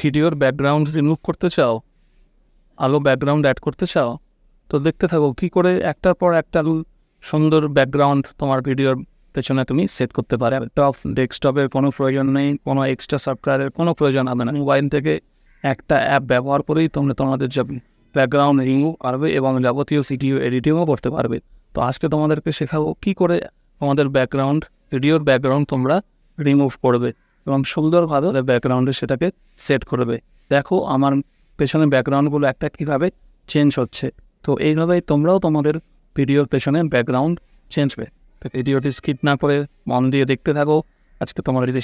ভিডিওর background remove করতে চাও, আলো ব্যাকগ্রাউন্ড অ্যাড করতে চাও, তো দেখতে থাকো কী করে একটার পর একটা সুন্দর ব্যাকগ্রাউন্ড তোমার ভিডিওর পেছনে তুমি সেট করতে পারে। টপ ডেস্কটপের কোনো প্রয়োজন নেই, কোনো এক্সট্রা সফটওয়্যারের কোনো প্রয়োজন হবে না। মোবাইল থেকে একটা অ্যাপ ব্যবহার করেই তোমরা তোমাদের যে ব্যাকগ্রাউন্ড রিমুভ পারবে এবং যাবতীয় সিটিও এডিটিংও করতে পারবে। তো আজকে তোমাদেরকে শেখাবো কী করে তোমাদের ব্যাকগ্রাউন্ড ভিডিওর ব্যাকগ্রাউন্ড তোমরা রিমুভ করবে। এবং সুন্দরভাবে ব্যাকগ্রাউন্ডে সেটাকে সেট করবে দেখো আমার পেছনে ব্যাকগ্রাউন্ডগুলো একটা কীভাবে চেঞ্জ হচ্ছে। তো এইভাবেই তোমরাও তোমাদের ভিডিওর পেছনে ব্যাকগ্রাউন্ড চেঞ্জ হবে। তো ভিডিওটি স্কিপ না করে মন দিয়ে দেখতে থাকো। আজকে তোমাদের এটা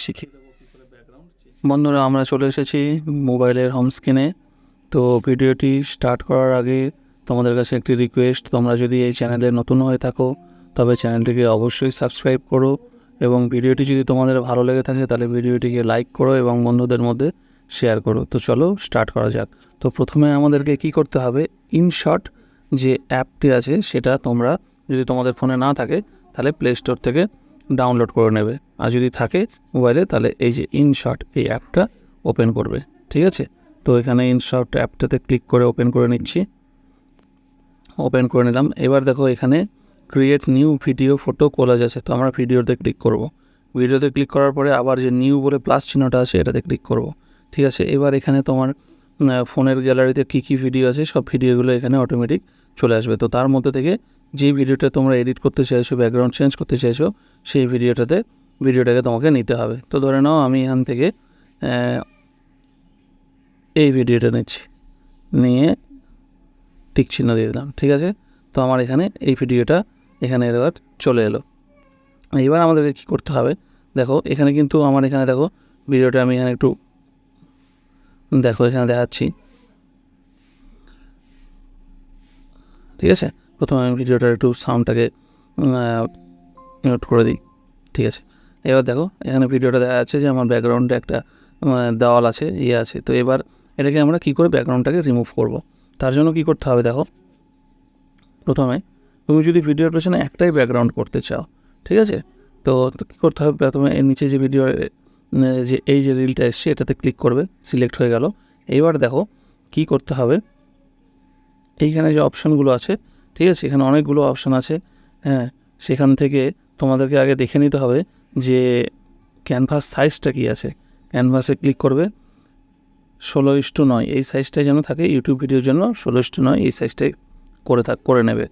ব্যাকগ্রাউন্ড বন্ধুরা, আমরা চলে এসেছি মোবাইলের হোম স্ক্রিনে তো ভিডিওটি স্টার্ট করার আগে তোমাদের কাছে একটি রিকোয়েস্ট তোমরা যদি এই চ্যানেলে নতুন হয়ে থাকো, তবে চ্যানেলটিকে অবশ্যই সাবস্ক্রাইব করো। এবং ভিডিওটি যদি তোমাদের ভালো লেগে থাকে, তাহলে ভিডিওটিকে লাইক করো এবং বন্ধুদের মধ্যে শেয়ার করো। তো চলো স্টার্ট করা যাক। তো প্রথমে আমাদেরকে কি করতে হবে? ইনশট যে অ্যাপটি আছে, সেটা তোমরা যদি তোমাদের ফোনে না থাকে, তাহলে প্লে স্টোর থেকে ডাউনলোড করে নেবে। আর যদি থাকে মোবাইলে, তাহলে এই যে ইনশট এই অ্যাপটা ওপেন করবে। ঠিক আছে? তো এখানে ইনশট অ্যাপটাতে ক্লিক করে ওপেন করে নিচ্ছি। ওপেন করে নিলাম। এবার দেখো এখানে create new video photo collage আছে, তো আমরা ভিডিওতে ক্লিক করব। ভিডিওতে ক্লিক করার পরে আবার যে নিউ বলে প্লাস চিহ্নটা আছে, এটাতে ক্লিক করব। ঠিক আছে, এবার এখানে তোমার ফোনের গ্যালারিতে কী কী ভিডিও আছে, সব ভিডিওগুলো এখানে অটোমেটিক চলে আসবে। তো তার মধ্যে থেকে যে ভিডিওটা তোমরা এডিট করতে চাইছো ব্যাকগ্রাউন্ড চেঞ্জ করতে চাইছো, সেই ভিডিওটাতে ভিডিওটাকে তোমাকে নিতে হবে। তো ধরে নাও আমি এখান থেকে এই ভিডিওটা নিচ্ছি। নিয়ে টিক চিহ্ন দিয়ে দিলাম। ঠিক আছে? তো আমার এখানে এই ভিডিওটা এখানে এবার চলে এলো। এবার আমাদেরকে কী করতে হবে? দেখো, এখানে কিন্তু আমার এখানে দেখো, ভিডিওটা আমি এখানে একটু দেখো, এখানে দেখাচ্ছি। ঠিক আছে? প্রথমে আমি ভিডিওটার একটু সাউন্ডটাকে মিউট করে দিই। ঠিক আছে? এবার দেখো, এখানে ভিডিওটা দেখা যাচ্ছে যে আমার ব্যাকগ্রাউন্ডে একটা দেওয়াল আছে ইয়ে আছে। তো এবার এটাকে আমরা কী করে ব্যাকগ্রাউন্ডটাকে রিমুভ করব? তার জন্য কী করতে হবে দেখো? প্রথমে তুমি যদি ভিডিওর পেছনে একটাই ব্যাকগ্রাউন্ড করতে চাও, ঠিক আছে? তো কী করতে হবে? প্রথমে এর নিচে যে ভিডিও যে এই যে রিলটা এসছে, এটাতে ক্লিক করবে সিলেক্ট হয়ে গেল। এইবার দেখো কি করতে হবে। এইখানে যে অপশানগুলো আছে, ঠিক আছে? এখানে অনেকগুলো অপশান আছে। হ্যাঁ সেখান থেকে তোমাদেরকে আগে দেখে নিতে হবে যে ক্যানভাস সাইজটা কী আছে। ক্যানভাসে ক্লিক করবে। ষোলো ইস্টু নয়, এই সাইজটাই যেন থাকে ইউটিউব ভিডিওর জন্য ষোলো ইস্টু নয়, এই সাইজটাই করে থাক, করে নেবে।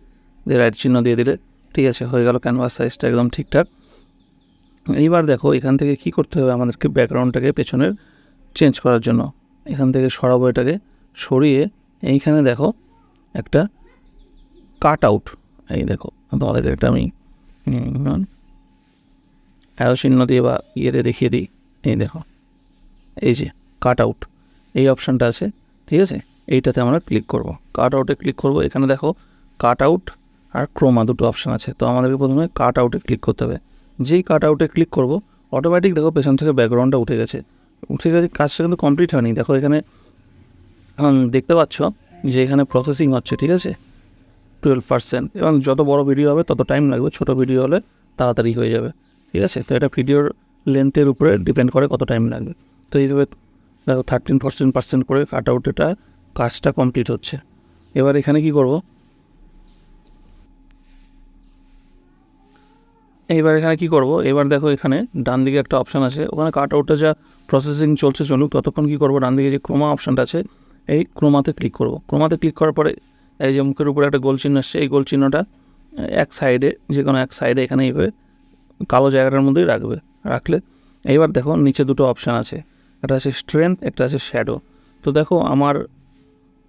দিয়ে রাইট চিহ্ন দিয়ে দিলে, ঠিক আছে, হয়ে গেল ক্যানভাস সাইজটা একদম ঠিকঠাক। এইবার দেখো, এখান থেকে কি করতে হবে আমাদেরকে ব্যাকগ্রাউন্ডটাকে পেছনের চেঞ্জ করার জন্য। এখান থেকে সরাবো এটাকে, সরিয়ে এইখানে দেখো একটা কাট আউট এই দেখো, তোমাদেরকে একটা আমি অ্যারো চিহ্ন দিয়ে বা ইয়েতে দেখিয়ে দিই। এই দেখো, এই যে কাট আউট এই অপশানটা আছে, ঠিক আছে? এইটাতে আমরা ক্লিক করব। কাট আউটে ক্লিক করব। এখানে দেখো কাট আউট আর ক্রোমা দুটো অপশান আছে। তো আমাদেরকে প্রথমে কাট আউটে ক্লিক করতে হবে। যেই কাট আউটে ক্লিক করব অটোমেটিক দেখো পেছন থেকে ব্যাকগ্রাউন্ডটা উঠে গেছে। উঠে গেছে, কাজটা কিন্তু কমপ্লিট হয়নি। দেখো এখানে দেখতে পাচ্ছ যে এখানে প্রসেসিং হচ্ছে, ঠিক আছে? টুয়েলভ পার্সেন্ট এবং যত বড় ভিডিও হবে, তত টাইম লাগবে। ছোটো ভিডিও হলে তাড়াতাড়ি হয়ে যাবে, ঠিক আছে? তো এটা ভিডিওর লেন্থের উপরে ডিপেন্ড করে কত টাইম লাগবে। তো এইভাবে দেখো থার্টিন পার্সেন্ট পার্সেন্ট করে কাট আউট এটা কাজটা কমপ্লিট হচ্ছে। এবার এখানে কি করব? এইবার এখানে কি করব? এবার দেখো এখানে ডান দিকে একটা অপশান আছে। ওখানে কাট আউটটা যা প্রসেসিং চলছে চলুক, ততক্ষণ কি করব? ডান দিকে যে ক্রোমা অপশানটা আছে, এই ক্রোমাতে ক্লিক করব। ক্রোমাতে ক্লিক করার পরে এই যে মুখের উপরে একটা গোল চিহ্ন আসছে, এই গোল চিহ্নটা এক সাইডে যে কোনো এক সাইডে এখানে এইভাবে কালো জায়গাটার মধ্যেই রাখবে, রাখলে এইবার দেখো নিচে দুটো অপশান আছে। একটা আছে স্ট্রেংথ একটা আছে শ্যাডো তো দেখো আমার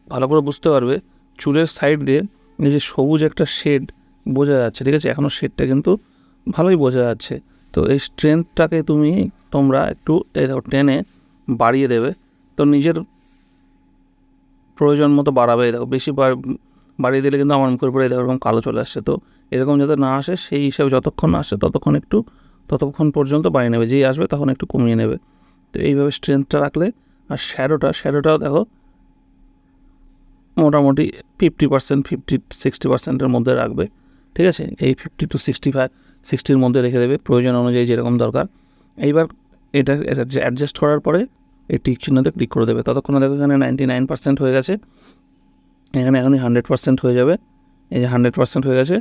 ভালো করে বুঝতে পারবে, চুলের সাইড দিয়ে এই যে সবুজ একটা শেড বোঝা যাচ্ছে, ঠিক আছে? এখনও শেডটা কিন্তু ভালোই বোঝা যাচ্ছে। তো এই স্ট্রেংথটাকে তুমি তোমরা একটু টেনে বাড়িয়ে দেবে। তো নিজের প্রয়োজন মতো বাড়াবে। দেখো, বেশি বাড়িয়ে দিলে কিন্তু আমার মুখের উপরে এরকম কালো চলে আসছে। তো এরকম যাতে না আসে, সেই হিসাবে যতক্ষণ আসে, ততক্ষণ একটু ততক্ষণ পর্যন্ত বাড়িয়ে নেবে। যেই আসবে তখন একটু কমিয়ে নেবে। তো এইভাবে স্ট্রেংথটা রাখলে, আর শ্যাডোটা শ্যাডোটাও দেখো, মোটামুটি ফিফটি পার্সেন্ট ফিফটি সিক্সটি পার্সেন্টের মধ্যে রাখবে। ঠিক আছে? এই ফিফটি টু সিক্সটি ফাইভ সিক্সটির মধ্যে রেখে দেবে। প্রয়োজন অনুযায়ী যেরকম দরকার। এইবার এটা এটা অ্যাডজাস্ট করার পরে এই টিক চিহ্নতে ক্লিক করে দেবে। ততক্ষণে দেখো এখানে নাইনটি নাইন পার্সেন্ট হয়ে গেছে। এখানে এখনই হান্ড্রেড পার্সেন্ট হয়ে যাবে। এই যে হান্ড্রেড পার্সেন্ট হয়ে গেছে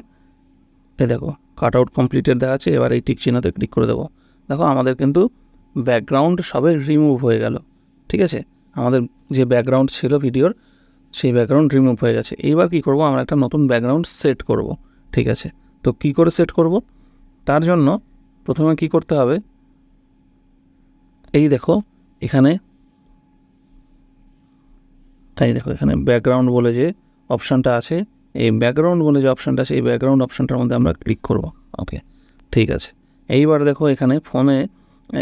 এ দেখো কাট আউট কমপ্লিটেড দেখাচ্ছে। এবার এই টিক চিহ্নতে ক্লিক করে দেবো। দেখো আমাদের কিন্তু ব্যাকগ্রাউন্ড সবে রিমুভ হয়ে গেল। ঠিক আছে? আমাদের যে ব্যাকগ্রাউন্ড ছিল ভিডিওর সেই ব্যাকগ্রাউন্ড রিমুভ হয়ে গেছে। এইবার কী করব? আমরা একটা নতুন ব্যাকগ্রাউন্ড সেট করব। ঠিক আছে। তো কী করে সেট করব? তার জন্য প্রথমে কি করতে হবে? এই দেখো, এখানে এই দেখো, এখানে ব্যাকগ্রাউন্ড বলে যে অপশানটা আছে, এই ব্যাকগ্রাউন্ড বলে যে অপশানটা আছে, এই ব্যাকগ্রাউন্ড অপশানটার মধ্যে আমরা ক্লিক করব। ওকে ঠিক আছে। এইবার দেখো, এখানে ফোনে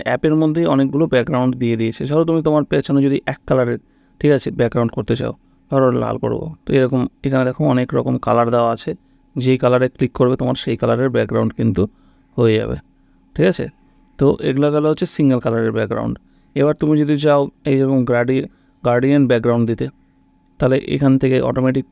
অ্যাপের মধ্যেই অনেকগুলো ব্যাকগ্রাউন্ড দিয়ে দিয়েছে। ধরো তুমি তোমার পেছনে যদি এক কালারের ঠিক আছে ব্যাকগ্রাউন্ড করতে চাও, ধরো লাল করব। তো এরকম, এখানে দেখো অনেক রকম কালার দেওয়া আছে। যেই কালারে ক্লিক করবে, তোমার সেই কালারের ব্যাকগ্রাউন্ড কিন্তু হয়ে যাবে। ঠিক আছে? তো এগুলো গেলো হচ্ছে সিঙ্গেল কালারের ব্যাকগ্রাউন্ড এবার তুমি যদি চাও এইরকম গার্ডি গার্ডিয়ান ব্যাকগ্রাউন্ড দিতে, তাহলে এখান থেকে অটোমেটিক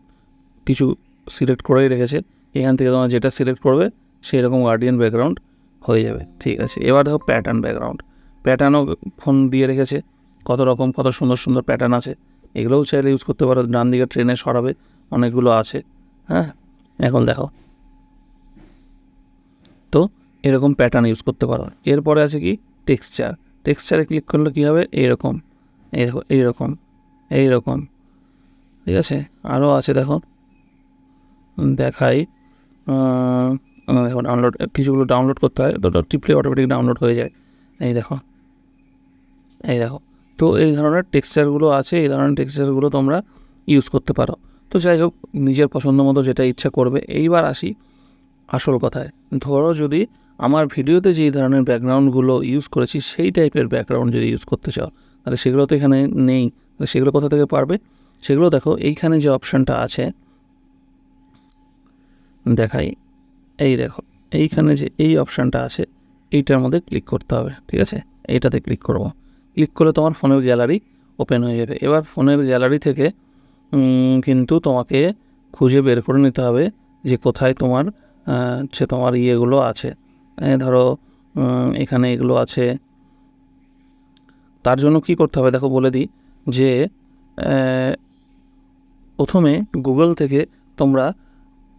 কিছু সিলেক্ট করেই রেখেছে। এখান থেকে তোমার যেটা সিলেক্ট করবে সেই রকম গার্ডিয়ান ব্যাকগ্রাউন্ড হয়ে যাবে। ঠিক আছে? এবার দেখো প্যাটার্ন ব্যাকগ্রাউন্ড প্যাটার্নও ফোন দিয়ে রেখেছে। কত রকম, কত সুন্দর সুন্দর প্যাটার্ন আছে। এগুলোও চাইলে ইউজ করতে পারো। ডান দিকে ট্রেনে সরাবে। অনেকগুলো আছে। হ্যাঁ? এখন দেখো। তো এরকম প্যাটার্ন ইউজ করতে পারো। এরপরে আছে কি? টেক্সচার টেক্সচারে ক্লিক করলে কী হবে? এইরকম। এইরকম। এইরকম। ঠিক আছে? আরও আছে দেখো। দেখাই। দেখো ডাউনলোড কিছুগুলো ডাউনলোড করতে হয়। তো টিপলে অটোমেটিক ডাউনলোড হয়ে যায়। এই দেখো। এই দেখো। তো, এই ধরনের টেক্সচারগুলো আছে। এই ধরনের টেক্সচারগুলো তোমরা ইউজ করতে পারো। তো যাই হোক, নিজের পছন্দ মতো যেটা ইচ্ছা করবে, এইবার আসি আসল কথায়। ধরো যদি আমার ভিডিওতে যেই ধরনের ব্যাকগ্রাউন্ডগুলো ইউজ করেছি, সেই টাইপের ব্যাকগ্রাউন্ড যদি ইউজ করতে চাও, তাহলে সেগুলো তো এখানে নেই। তাহলে সেগুলো কোথা থেকে পারবে? সেগুলো দেখো, এইখানে যে অপশানটা আছে, দেখাই। এই দেখো, এইখানে যে এই অপশানটা আছে, এইটার মধ্যে ক্লিক করতে হবে, ঠিক আছে? এইটাতে ক্লিক করব। ক্লিক করলে তোমার ফোনের গ্যালারি ওপেন হয়ে যাবে। এবার ফোনের গ্যালারি থেকে কিন্তু তোমাকে খুঁজে বের করে নিতে হবে যে কোথায় তোমার হচ্ছে তোমার ইয়েগুলো আছে। ধরো এখানে এগুলো আছে। তার জন্য কি করতে হবে? দেখো, বলে দিই যে প্রথমে গুগল থেকে তোমরা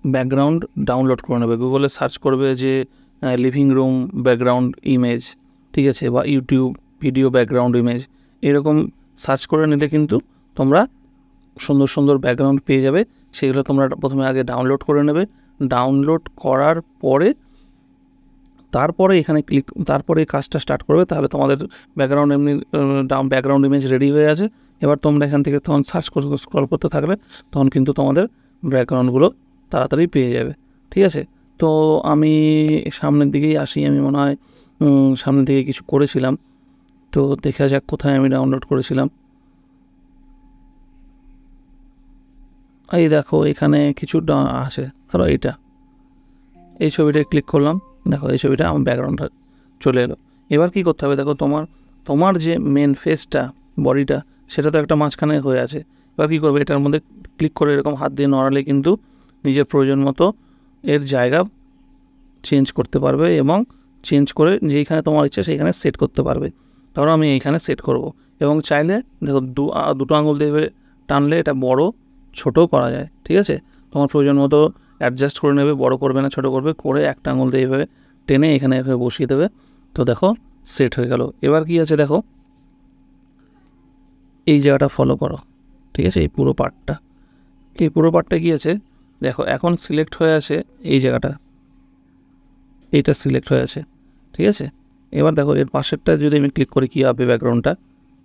ব্যাকগ্রাউন্ড ডাউনলোড করে নেবে। গুগলে সার্চ করবে যে লিভিং রুম ব্যাকগ্রাউন্ড ইমেজ, ঠিক আছে, বা ইউটিউব ভিডিও ব্যাকগ্রাউন্ড ইমেজ, এরকম সার্চ করে নিলে কিন্তু তোমরা সুন্দর সুন্দর ব্যাকগ্রাউন্ড পেয়ে যাবে। সেগুলো তোমরা প্রথমে আগে ডাউনলোড করে নেবে। ডাউনলোড করার পরে তারপরে এখানে ক্লিক তারপরে এই কাজটা স্টার্ট করবে, তাহলে তোমাদের ব্যাকগ্রাউন্ড এমনি ব্যাকগ্রাউন্ড ইমেজ রেডি হয়ে আছে। এবার তোমরা এখান থেকে তখন সার্চ করে স্ক্রল করতে থাকবে তখন কিন্তু তোমাদের ব্যাকগ্রাউন্ডগুলো তাড়াতাড়ি পেয়ে যাবে। ঠিক আছে? তো আমি সামনের দিকেই আসি, আমি মনে হয় সামনের দিকে কিছু করেছিলাম। তো দেখা যাক কোথায় আমি ডাউনলোড করেছিলাম। এই দেখো, এখানে কিছু আছে। ধরো এইটা। এই ছবিটায় ক্লিক করলাম। দেখো, এই ছবিটা আমার ব্যাকগ্রাউন্ডটা চলে এলো। এবার কী করতে হবে? দেখো, তোমার তোমার যে মেন ফেসটা বডিটা সেটা তো একটা মাঝখানে হয়ে আছে। এবার কী করবে? এটার মধ্যে ক্লিক করে এরকম হাত দিয়ে নড়ালে কিন্তু নিজের প্রয়োজন মতো এর জায়গা চেঞ্জ করতে পারবে এবং চেঞ্জ করে যেইখানে তোমার ইচ্ছা সেইখানে সেট করতে পারবে। ধরো আমি এইখানে সেট করব। এবং চাইলে, দেখো, দু দুটো আঙুল দিয়ে টানলে এটা বড় ছোটো করা যায়, ঠিক আছে? তোমার প্রয়োজন মতো অ্যাডজাস্ট করে নেবে, বড় করবে না, ছোটো করবে, করে একটা আঙুল দিয়ে এভাবে টেনে এখানে এভাবে বসিয়ে দেবে। তো দেখো সেট হয়ে গেল। এবার কি আছে দেখো? এই জায়গাটা ফলো করো, ঠিক আছে? এই পুরো পার্টটা এই পুরো পার্টটা কী আছে? দেখো, এখন সিলেক্ট হয়ে আছে এই জায়গাটা। এইটা সিলেক্ট হয়ে আছে, ঠিক আছে? এবার দেখো, এর পাশেরটা যদি আমি ক্লিক করি, কী হবে ব্যাকগ্রাউন্ডটা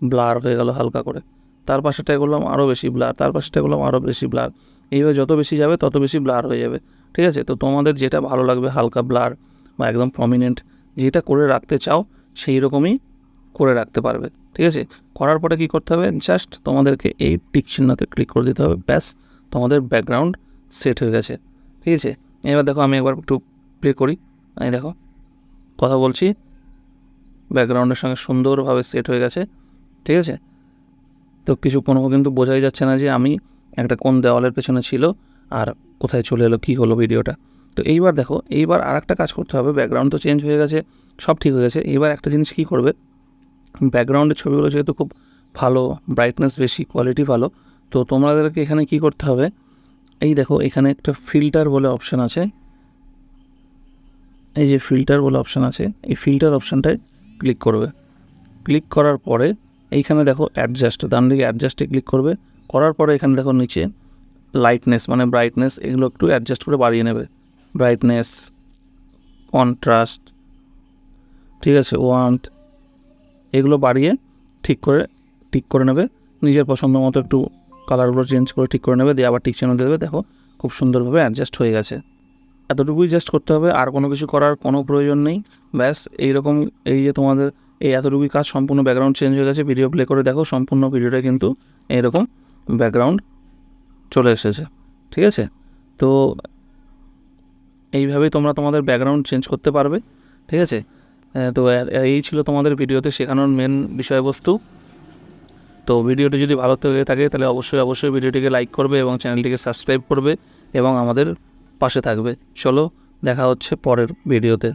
ব্লার হয়ে গেল হালকা করে। তার পাশেরটা করলাম আরও বেশি ব্লার তার পাশেরটা করলাম আরও বেশি ব্লার এইভাবে যত বেশি যাবে, তত বেশি ব্লার হয়ে যাবে, ঠিক আছে? তো তোমাদের যেটা ভালো লাগবে, হালকা ব্লার বা একদম প্রমিনেন্ট যেটা করে রাখতে চাও, সেই রকমই করে রাখতে পারবে, ঠিক আছে? করার পরে কী করতে হবে? জাস্ট তোমাদেরকে এই টিক চিহ্নতে ক্লিক করে দিতে হবে, ব্যাস, তোমাদের ব্যাকগ্রাউন্ড সেট হয়ে গেছে, ঠিক আছে? এবার দেখো, আমি একবার একটু প্লে করি। এই দেখো, কথা বলছি ব্যাকগ্রাউন্ডের সঙ্গে সুন্দরভাবে সেট হয়ে গেছে, ঠিক আছে? তো কিছু কোনো কিন্তু বোঝাই যাচ্ছে না যে আমি একটা কোন দেওয়ালের পেছনে ছিল আর কোথায় চলে এলো, কী হলো ভিডিওটা। তো এইবার দেখো, এইবার আর একটা কাজ করতে হবে ব্যাকগ্রাউন্ড তো চেঞ্জ হয়ে গেছে, সব ঠিক হয়ে গেছে। এইবার একটা জিনিস কী করবে? ব্যাকগ্রাউন্ডের ছবিগুলো যেহেতু খুব ভালো ব্রাইটনেস বেশি কোয়ালিটি ভালো, তো তোমাদেরকে এখানে কি করতে হবে? এই দেখো, এখানে একটা ফিল্টার বলে অপশান আছে। এই যে ফিল্টার বলে অপশান আছে, এই ফিল্টার অপশানটায় ক্লিক করবে। ক্লিক করার পরে এইখানে দেখো অ্যাডজাস্ট ডান দিকে অ্যাডজাস্টে ক্লিক করবে। করার পরে এখানে দেখো নিচে লাইটনেস মানে ব্রাইটনেস এগুলো একটু অ্যাডজাস্ট করে বাড়িয়ে নেবে। ব্রাইটনেস কন্ট্রাস্ট ঠিক আছে ওয়ান্ট এগুলো বাড়িয়ে ঠিক করে ঠিক করে নেবে। নিজের পছন্দ মতো একটু কালারগুলো চেঞ্জ করে ঠিক করে নেবে, দিয়ে আবার ঠিক চিহ্ন দেবে। দেখো খুব সুন্দরভাবে অ্যাডজাস্ট হয়ে গেছে। এতটুকুই জাস্ট করতে হবে, আর কোনো কিছু করার কোনো প্রয়োজন নেই। ব্যাস, এইরকম এই যে তোমাদের এই এতটুকুই কাজ, সম্পূর্ণ ব্যাকগ্রাউন্ড চেঞ্জ হয়ে গেছে ভিডিও প্লে করে দেখো, সম্পূর্ণ ভিডিওটা কিন্তু এরকম ব্যাকগ্রাউন্ড চলে এসেছে, ঠিক আছে? তো এইভাবেই তোমরা তোমাদের ব্যাকগ্রাউন্ড চেঞ্জ করতে পারবে, ঠিক আছে? তো এই ছিল তোমাদের ভিডিওতে শেখানোর মেন বিষয়বস্তু। তো ভিডিওটি যদি ভালো থেকে থাকে, তাহলে অবশ্যই অবশ্যই ভিডিওটিকে লাইক করবে এবং চ্যানেলটিকে সাবস্ক্রাইব করবে এবং আমাদের পাশে থাকবে। চলো, দেখা হচ্ছে পরের ভিডিওতে